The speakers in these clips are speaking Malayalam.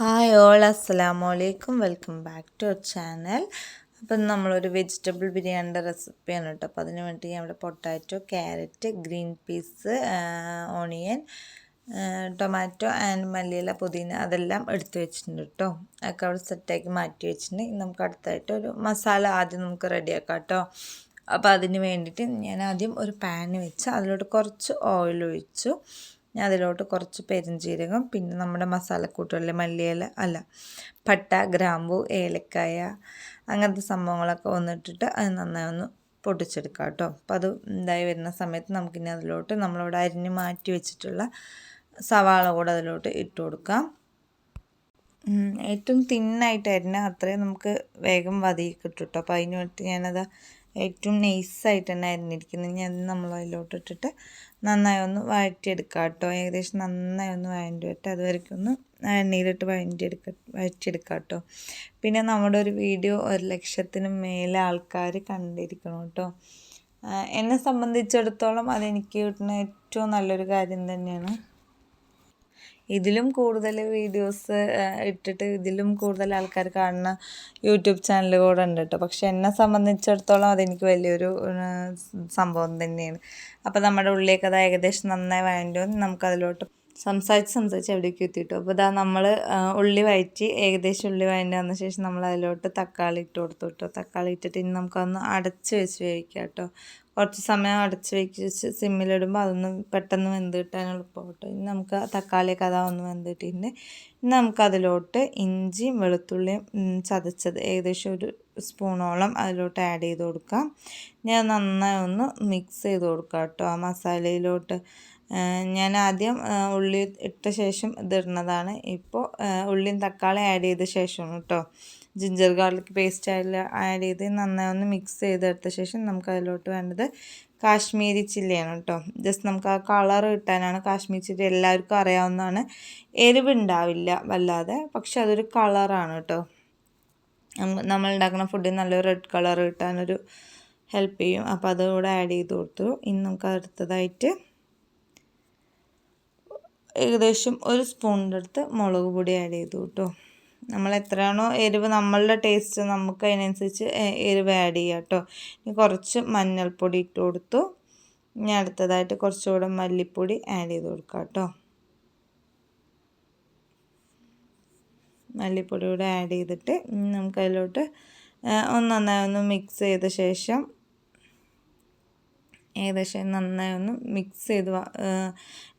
ഹായ് ഓൾ അസ്സലാമു അലൈക്കും welcome back to our channel അപ്പം നമ്മളൊരു വെജിറ്റബിൾ ബിരിയാണിയുടെ റെസിപ്പിയാണ് കേട്ടോ. അപ്പോൾ അതിന് വേണ്ടി ഇവിടെ potato carrot green peas onion tomato and മല്ലിയില പുതിന അതെല്ലാം എടുത്തു വെച്ചിട്ടുണ്ട് കേട്ടോ. ഒക്കെ അവിടെ സെറ്റാക്കി മാറ്റി വെച്ചിട്ടുണ്ട്. നമുക്ക് അടുത്തായിട്ട് ഒരു മസാല ആദ്യം നമുക്ക് റെഡിയാക്കാം കേട്ടോ. അപ്പോൾ അതിന് വേണ്ടിയിട്ട് ഞാൻ ആദ്യം ഒരു പാൻ വെച്ച് അതിലോട്ട് കുറച്ച് ഓയിൽ ഒഴിച്ചു. ഞാൻ അതിലോട്ട് കുറച്ച് പെരുംജീരകം പിന്നെ നമ്മുടെ മസാലക്കൂട്ടുകളിലെ മല്ലിയില അല്ല പട്ട ഗ്രാമ്പു ഏലക്കായ അങ്ങനത്തെ സംഭവങ്ങളൊക്കെ വന്നിട്ടിട്ട് അത് നന്നായി ഒന്ന് പൊട്ടിച്ചെടുക്കാം കേട്ടോ. അപ്പോൾ അത് ഇതായി വരുന്ന സമയത്ത് നമുക്കിനി അതിലോട്ട് നമ്മളിവിടെ അരിഞ്ഞ് മാറ്റി വെച്ചിട്ടുള്ള സവാള കൂടെ അതിലോട്ട് ഇട്ട് കൊടുക്കാം. ഏറ്റവും തിന്നായിട്ട് അരിഞ്ഞാൽ അത്രയും നമുക്ക് വേഗം വതി കിട്ടും കേട്ടോ. അപ്പോൾ അതിന് വേണ്ടി ഞാനത് ഏറ്റവും നൈസായിട്ട് തന്നെ അരിഞ്ഞിരിക്കുന്നത് ഞാൻ നമ്മൾ അതിലോട്ട് ഇട്ടിട്ട് നന്നായി ഒന്ന് വഴറ്റിയെടുക്കുക കേട്ടോ. ഏകദേശം നന്നായി ഒന്ന് വഴണ്ടി വരട്ടെ അതുവരെയ്ക്കും ഒന്ന് എണ്ണയിലിട്ട് വഴണ്ടിയെടുക്ക വഴറ്റിയെടുക്കുക കേട്ടോ. പിന്നെ നമ്മുടെ ഒരു വീഡിയോ ഒരു ലക്ഷത്തിന് മേലെ ആൾക്കാർ കണ്ടിരിക്കണം കേട്ടോ. എന്നെ സംബന്ധിച്ചിടത്തോളം അതെനിക്ക് കിട്ടുന്ന ഏറ്റവും നല്ലൊരു കാര്യം തന്നെയാണ്. ഇതിലും കൂടുതൽ വീഡിയോസ് ഇട്ടിട്ട് ഇതിലും കൂടുതൽ ആൾക്കാർ കാണുന്ന യൂട്യൂബ് ചാനൽ കൂടെ ഉണ്ട് കേട്ടോ പക്ഷെ എന്നെ സംബന്ധിച്ചിടത്തോളം അതെനിക്ക് വലിയൊരു സംഭവം തന്നെയാണ്. അപ്പോൾ നമ്മുടെ ഉള്ളിലേക്ക് അത് ഏകദേശം നന്നായി വേണ്ടോ നമുക്കതിലോട്ട് സംസാരിച്ച് സംസാരിച്ച് എവിടേക്ക് എത്തിയിട്ടു. അപ്പോൾ ഇതാ നമ്മൾ ഉള്ളി വഴറ്റി ഏകദേശം ഉള്ളി വഴറ്റി വന്ന ശേഷം നമ്മൾ അതിലോട്ട് തക്കാളി ഇട്ട് കൊടുത്തു കേട്ടോ. തക്കാളി ഇട്ടിട്ട് ഇനി നമുക്കൊന്ന് അടച്ച് വെച്ച് വേവിക്കാം കേട്ടോ. കുറച്ച് സമയം അടച്ച് വെച്ച് സിമ്മിലിടുമ്പോൾ അതൊന്ന് പെട്ടെന്ന് വെന്ത് കിട്ടാൻ എളുപ്പം കേട്ടോ. ഇനി നമുക്ക് തക്കാളിയൊക്കെ അതാ ഒന്ന് വെന്ത് കിട്ടിയിട്ടുണ്ട്. ഇനി നമുക്കതിലോട്ട് ഇഞ്ചിയും വെളുത്തുള്ളിയും ചതച്ചത് ഏകദേശം ഒരു സ്പൂണോളം അതിലോട്ട് ആഡ് ചെയ്ത് കൊടുക്കാം. ഞാൻ നന്നായി ഒന്ന് മിക്സ് ചെയ്ത് കൊടുക്കാം കേട്ടോ ആ മസാലയിലോട്ട്. ഞാൻ ആദ്യം ഉള്ളി ഇട്ട ശേഷം ഇതിടുന്നതാണ് ഇപ്പോൾ ഉള്ളിയും തക്കാളി ആഡ് ചെയ്ത ശേഷം കേട്ടോ ജിഞ്ചർ ഗാർലിക് പേസ്റ്റ് ആഡ് ചെയ്ത് നന്നായി ഒന്ന് മിക്സ് ചെയ്തെടുത്ത ശേഷം നമുക്ക് അതിലോട്ട് വേണ്ടത് കാശ്മീരി ചില്ലിയാണ് കേട്ടോ ജസ്റ്റ് നമുക്ക് ആ കളർ കിട്ടാനാണ് കാശ്മീരി ചില്ലി എല്ലാവർക്കും അറിയാവുന്നതാണ്. എരിവുണ്ടാവില്ല വല്ലാതെ പക്ഷെ അതൊരു കളറാണ് കേട്ടോ നമ്മൾ ഉണ്ടാക്കുന്ന ഫുഡിൽ നല്ലൊരു റെഡ് കളർ കിട്ടാനൊരു ഹെൽപ്പ് ചെയ്യും. അപ്പോൾ അതുകൂടെ ആഡ് ചെയ്ത് കൊടുത്തു. ഇനി നമുക്ക് അടുത്തതായിട്ട് ഏകദേശം ഒരു സ്പൂണിന്റെ അടുത്ത് മുളക് പൊടി ആഡ് ചെയ്തു കേട്ടോ. നമ്മൾ എത്രയാണോ എരിവ് നമ്മളുടെ ടേസ്റ്റ് നമുക്ക് അതിനനുസരിച്ച് എരിവ് ആഡ് ചെയ്യാം കേട്ടോ. ഇനി കുറച്ച് മഞ്ഞൾപ്പൊടി ഇട്ട് കൊടുത്തു. ഇനി അടുത്തതായിട്ട് കുറച്ചുകൂടെ മല്ലിപ്പൊടി ആഡ് ചെയ്ത് കൊടുക്കാം കേട്ടോ. മല്ലിപ്പൊടി കൂടെ ആഡ് ചെയ്തിട്ട് ഒന്ന് നന്നായി ഒന്ന് മിക്സ് ചെയ്ത ശേഷം ഏകദേശം നന്നായി ഒന്ന് മിക്സ് ചെയ്ത്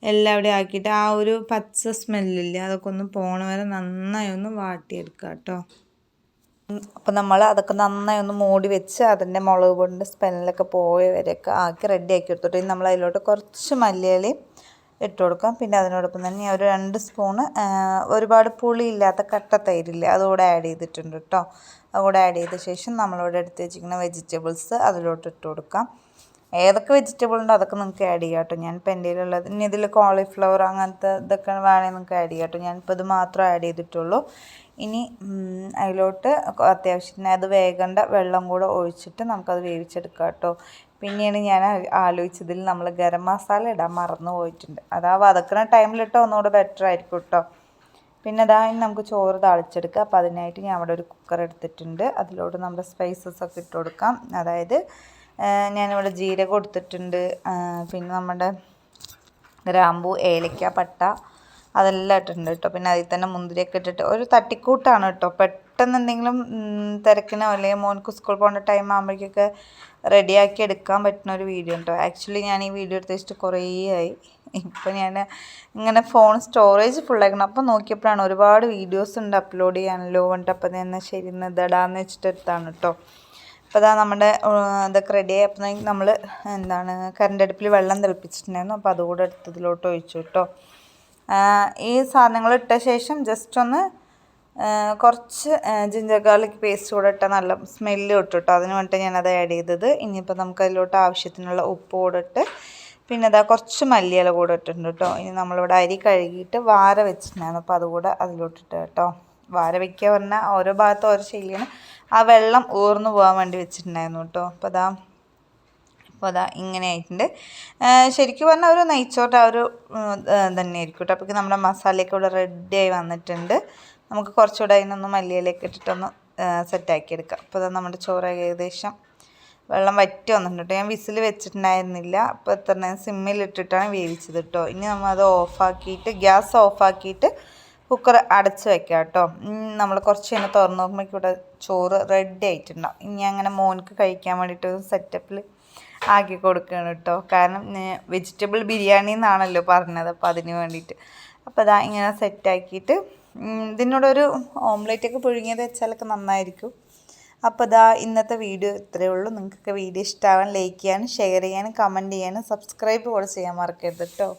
എല്ലാവിടെയും ആക്കിയിട്ട് ആ ഒരു പച്ച സ്മെല്ലില്ലേ അതൊക്കെ ഒന്ന് പോണ വരെ നന്നായി ഒന്ന് വാട്ടിയെടുക്കുക കേട്ടോ അപ്പോൾ നമ്മൾ അതൊക്കെ നന്നായി ഒന്ന് മൂടി വെച്ച് അതിന്റെ മുളക് പൊടിന്റെ സ്മെല്ലൊക്കെ പോയ വരെയൊക്കെ ആക്കി റെഡി ആക്കി എടുത്തിട്ട് നമ്മൾ അതിലോട്ട് കുറച്ച് മല്ലിയിലയും ഇട്ട് കൊടുക്കാം. പിന്നെ അതിനോടൊപ്പം തന്നെ ഒരു രണ്ട് സ്പൂണ് ഒരുപാട് പുളി ഇല്ലാത്ത കട്ട തൈരില്ലേ അതുകൂടെ ആഡ് ചെയ്തിട്ടുണ്ട് കേട്ടോ അതുകൂടെ ആഡ് ചെയ്ത ശേഷം നമ്മളിവിടെ എടുത്ത് വെച്ചിരിക്കുന്ന വെജിറ്റബിൾസ് അതിലോട്ട് ഇട്ട് കൊടുക്കാം. ഏതൊക്കെ വെജിറ്റബിൾ ഉണ്ടോ അതൊക്കെ നിങ്ങൾക്ക് ആഡ് ചെയ്യാം കേട്ടോ ഇപ്പം എന്റെ കയ്യിലുള്ളത് ഇനി ഇതിൽ കോളിഫ്ലവർ അങ്ങനത്തെ ഇതൊക്കെ വേണമെങ്കിൽ നിങ്ങൾക്ക് ആഡ് ചെയ്യാം കേട്ടോ ഞാനിപ്പോൾ ഇത് മാത്രം ആഡ് ചെയ്തിട്ടുള്ളൂ. ഇനി അതിലോട്ട് അത്യാവശ്യത്തിന് അത് വേകേണ്ട വെള്ളം കൂടെ ഒഴിച്ചിട്ട് നമുക്കത് വേവിച്ചെടുക്കാം കേട്ടോ പിന്നെയാണ് ഞാൻ ആലോചിച്ചതിൽ നമ്മൾ ഗരം മസാല ഇടാൻ മറന്നു പോയിട്ടുണ്ട്. അതാ വതക്കുന്ന ടൈമിലിട്ടോ ഒന്നുകൂടെ ബെറ്റർ ആയിരിക്കും കേട്ടോ പിന്നെ അതാ നമുക്ക് ചോറ് തളിച്ചെടുക്കുക അപ്പോൾ അതിനായിട്ട് ഞാൻ അവിടെ ഒരു കുക്കർ എടുത്തിട്ടുണ്ട്. അതിലോട്ട് നമ്മുടെ സ്പൈസസ് ഒക്കെ ഇട്ട് കൊടുക്കാം. അതായത് ഞാനിവിടെ ജീരകം എടുത്തിട്ടുണ്ട് പിന്നെ നമ്മുടെ ഗ്രാമ്പു ഏലക്ക പട്ട അതെല്ലാം ഇട്ടിട്ടുണ്ട് കേട്ടോ. പിന്നെ അതിൽ തന്നെ മുന്തിരിയൊക്കെ ഇട്ടിട്ട് ഒരു തട്ടിക്കൂട്ടാണ് കേട്ടോ. പെട്ടെന്ന് എന്തെങ്കിലും തിരക്കിനോ അല്ലെങ്കിൽ മോൻക്ക് സ്കൂൾ പോകേണ്ട ടൈം ആകുമ്പോഴേക്കൊക്കെ റെഡിയാക്കി എടുക്കാൻ പറ്റുന്ന ഒരു വീഡിയോ കേട്ടോ ആക്ച്വലി ഞാൻ ഈ വീഡിയോ എടുത്ത് വെച്ചിട്ട് കുറേ ആയി. ഇപ്പം ഞാൻ ഇങ്ങനെ ഫോൺ സ്റ്റോറേജ് ഫുള്ളാക്കണം അപ്പോൾ നോക്കിയപ്പോഴാണ് ഒരുപാട് വീഡിയോസ് ഉണ്ട് അപ്ലോഡ് ചെയ്യാനല്ലോ പറഞ്ഞിട്ട് അപ്പം തന്നെ ശരി ഇതാടാന്ന് വെച്ചിട്ട് എടുത്താണ് കേട്ടോ അപ്പോൾ അതാ നമ്മുടെ ഇതൊക്കെ റെഡി ആയപ്പോഴേക്കും നമ്മൾ എന്താണ് കറണ്ട് അടുപ്പിൽ വെള്ളം തിളപ്പിച്ചിട്ടുണ്ടായിരുന്നു. അപ്പോൾ അതുകൂടെ എടുത്തതിലോട്ട് ഒഴിച്ചു കേട്ടോ ഈ സാധനങ്ങൾ ഇട്ട ശേഷം ജസ്റ്റ് ഒന്ന് കുറച്ച് ജിഞ്ചർ ഗാർലിക് പേസ്റ്റ് കൂടെ ഇട്ടാൽ നല്ല സ്മെല്ല് കിട്ടും കേട്ടോ അതിന് വേണ്ടിയിട്ട് ഞാനത് ആഡ് ചെയ്തത്. ഇനിയിപ്പോൾ നമുക്ക് അതിലോട്ട് ആവശ്യത്തിനുള്ള ഉപ്പ് കൂടെ ഇട്ട് പിന്നെ അതാ കുറച്ച് മല്ലിയില കൂടെ ഇട്ടിട്ടുണ്ട് കേട്ടോ ഇനി നമ്മളിവിടെ അരി കഴുകിയിട്ട് വാര വെച്ചിട്ടുണ്ടായിരുന്നു. അപ്പോൾ അതുകൂടെ അതിലോട്ടിട്ട് കേട്ടോ വാര വയ്ക്കുക പറഞ്ഞാൽ ഓരോ ഭാഗത്തും ഓരോ ശൈലിയാണ്. ആ വെള്ളം ഊർന്നു പോകാൻ വേണ്ടി വെച്ചിട്ടുണ്ടായിരുന്നു കേട്ടോ. അപ്പോൾ അതാ അപ്പോൾ അതാ ഇങ്ങനെ ആയിട്ടുണ്ട്. ശരിക്കും പറഞ്ഞാൽ ഒരു നെയ്ച്ചോട്ട് ആ ഒരു തന്നെ ആയിരിക്കും കേട്ടോ. അപ്പോഴേക്കും നമ്മുടെ മസാലയൊക്കെ ഇവിടെ ആയി വന്നിട്ടുണ്ട്. നമുക്ക് കുറച്ചുകൂടെ അതിനൊന്ന് മല്ലിയിലേക്ക് ഇട്ടിട്ടൊന്ന് സെറ്റാക്കി എടുക്കാം. അപ്പോൾ അതാ നമ്മുടെ ചോറ് ഏകദേശം വെള്ളം വറ്റി വന്നിട്ടുണ്ട് ഞാൻ വിസിൽ വെച്ചിട്ടുണ്ടായിരുന്നില്ല. അപ്പോൾ എത്ര നേരം സിമ്മിലിട്ടിട്ടാണ് വേവിച്ചത് കേട്ടോ. ഇനി നമ്മൾ അത് ഓഫാക്കിയിട്ട് ഗ്യാസ് ഓഫാക്കിയിട്ട് കുക്കർ അടച്ച് വെക്കാം കേട്ടോ. നമ്മൾ കുറച്ച് കഴിഞ്ഞ് തുറന്ന് നോക്കുമ്പോഴേക്കും ഇവിടെ ചോറ് റെഡി ആയിട്ടുണ്ടാവും. ഇനി അങ്ങനെ മോൻക്ക് കഴിക്കാൻ വേണ്ടിയിട്ട് സെറ്റപ്പിൽ ആക്കി കൊടുക്കുകയാണ് കേട്ടോ. കാരണം വെജിറ്റബിൾ ബിരിയാണി എന്നാണല്ലോ പറഞ്ഞത്. അപ്പോൾ അതിന് വേണ്ടിയിട്ട്. അപ്പോൾ അതാ ഇങ്ങനെ സെറ്റാക്കിയിട്ട് ഇതിനോടൊരു ഓംലേറ്റൊക്കെ പുഴുങ്ങിയത് വെച്ചാലൊക്കെ നന്നായിരിക്കും. അപ്പോൾ ഇതാ ഇന്നത്തെ വീഡിയോ ഇത്രയേ ഉള്ളൂ. നിങ്ങൾക്കൊക്കെ വീഡിയോ ഇഷ്ടമാവാൻ ലൈക്ക് ചെയ്യാനും ഷെയർ ചെയ്യാനും കമന്റ് ചെയ്യാനും സബ്സ്ക്രൈബ് കൂടെ ചെയ്യാൻ മറക്കരുത് കേട്ടോ.